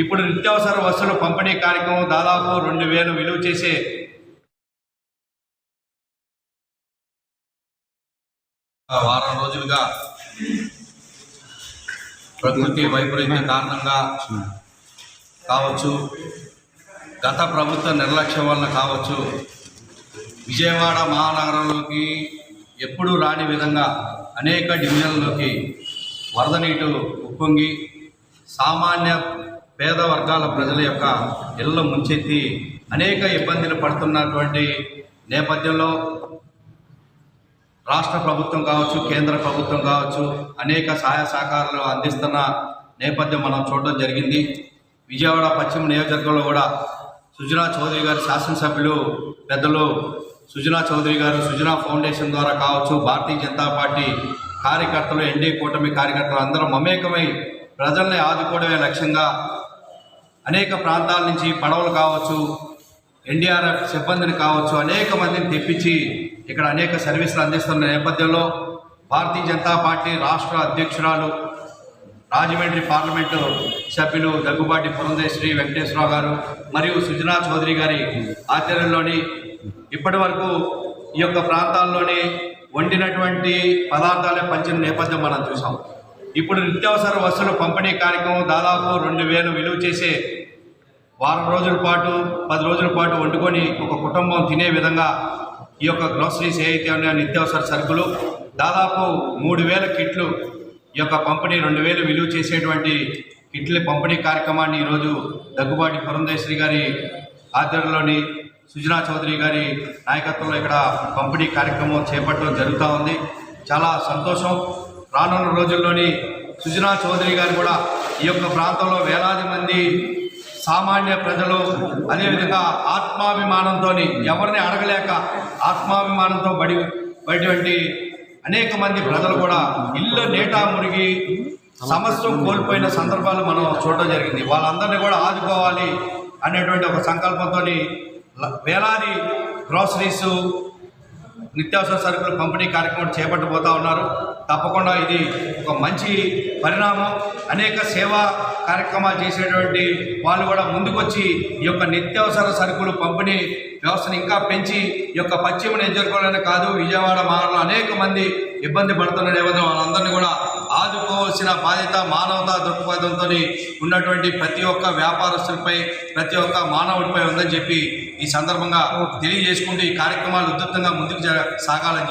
ఇప్పుడు నిత్యావసర వస్తువుల పంపిణీ కార్యక్రమం దాదాపు రెండు వేలు విలువ చేసే వారం రోజులుగా ప్రకృతి వైపరీత్యం కారణంగా కావచ్చు గత ప్రభుత్వ నిర్లక్ష్యం వలన కావచ్చు విజయవాడ మహానగరంలోకి ఎప్పుడూ రాని విధంగా అనేక డివిజన్లలోకి వరద నీటు ఉప్పొంగి సామాన్య పేద వర్గాల ప్రజల యొక్క ఇళ్ళ ముంచెత్తి అనేక ఇబ్బందులు పడుతున్నటువంటి నేపథ్యంలో రాష్ట్ర ప్రభుత్వం కావచ్చు కేంద్ర ప్రభుత్వం కావచ్చు అనేక సహాయ సహకారాలు అందిస్తున్న నేపథ్యం మనం చూడడం జరిగింది. విజయవాడ పశ్చిమ నియోజకవర్గంలో కూడా సుజనా చౌదరి గారి శాసనసభ్యులు పెద్దలు సుజనా చౌదరి గారు సుజనా ఫౌండేషన్ ద్వారా కావచ్చు భారతీయ జనతా పార్టీ కార్యకర్తలు ఎన్డీ కూటమి కార్యకర్తలు అందరూ మమేకమై ప్రజల్ని ఆదుకోవడమే లక్ష్యంగా అనేక ప్రాంతాల నుంచి పడవలు కావచ్చు ఎన్డీఆర్ఎఫ్ సిబ్బందిని కావచ్చు అనేక మందిని తెప్పించి ఇక్కడ అనేక సర్వీసులు అందిస్తున్న నేపథ్యంలో భారతీయ జనతా పార్టీ రాష్ట్ర అధ్యక్షురాలు రాజమండ్రి పార్లమెంటు సభ్యులు దగ్గుబాటి పురంధేశ్వరి వెంకటేశ్వరరావు గారు మరియు సుజనా చౌదరి గారి ఆధ్వర్యంలోని ఇప్పటి వరకు ఈ యొక్క ప్రాంతాల్లోని వండినటువంటి పదార్థాలే పంచిన నేపథ్యం మనం చూసాం. ఇప్పుడు నిత్యావసర వస్తువుల పంపిణీ కార్యక్రమం దాదాపు రెండు వేలు విలువ చేసే వారం రోజుల పాటు పది రోజుల పాటు వండుకొని ఒక కుటుంబం తినే విధంగా ఈ యొక్క గ్రోసరీస్ ఏవైతే ఉన్నాయో నిత్యావసర సరుకులు దాదాపు మూడు వేల కిట్లు ఈ యొక్క పంపిణీ రెండు వేలు విలువ చేసేటువంటి కిట్ల పంపిణీ కార్యక్రమాన్ని ఈరోజు దగ్గుబాటి పురంధేశ్వరి గారి ఆధ్వర్యంలోని సుజనా చౌదరి గారి నాయకత్వంలో ఇక్కడ పంపిణీ కార్యక్రమం చేపట్టడం జరుగుతూ ఉంది. చాలా సంతోషం. రానున్న రోజుల్లోని సుజనా చౌదరి గారు కూడా ఈ యొక్క ప్రాంతంలో వేలాది మంది సామాన్య ప్రజలు అదేవిధంగా ఆత్మాభిమానంతో ఎవరిని అడగలేక ఆత్మాభిమానంతో బడి బడివంటి అనేక మంది ప్రజలు కూడా ఇల్లు నేటా మునిగి సమస్య కోల్పోయిన సందర్భాలు మనం చూడడం జరిగింది. వాళ్ళందరినీ కూడా ఆదుకోవాలి అనేటువంటి ఒక సంకల్పంతో వేలాది గ్రోసరీస్ నిత్యావసర సరుకులు పంపిణీ కార్యక్రమం చేపట్టబోతా ఉన్నారు. తప్పకుండా ఇది ఒక మంచి పరిణామం. అనేక సేవా కార్యక్రమాలు చేసేటువంటి వాళ్ళు కూడా ముందుకొచ్చి ఈ యొక్క నిత్యావసర సరుకులు పంపిణీ వ్యవస్థను ఇంకా పెంచి ఈ యొక్క పశ్చిమ నియోజకవర్గంలోనే కాదు విజయవాడ మహానగరంలో అనేక మంది ఇబ్బంది పడుతున్న నేపథ్యం వాళ్ళందరినీ కూడా ఆదుకోవాల్సిన బాధ్యత మానవతా దృక్పథంతో ఉన్నటువంటి ప్రతి ఒక్క వ్యాపారస్తులపై ప్రతి ఒక్క మానవుడిపై ఉందని చెప్పి ఈ సందర్భంగా తెలియజేసుకుంటూ ఈ కార్యక్రమాలు ఉధృతంగా ముందుకు సాగాలని చెప్పి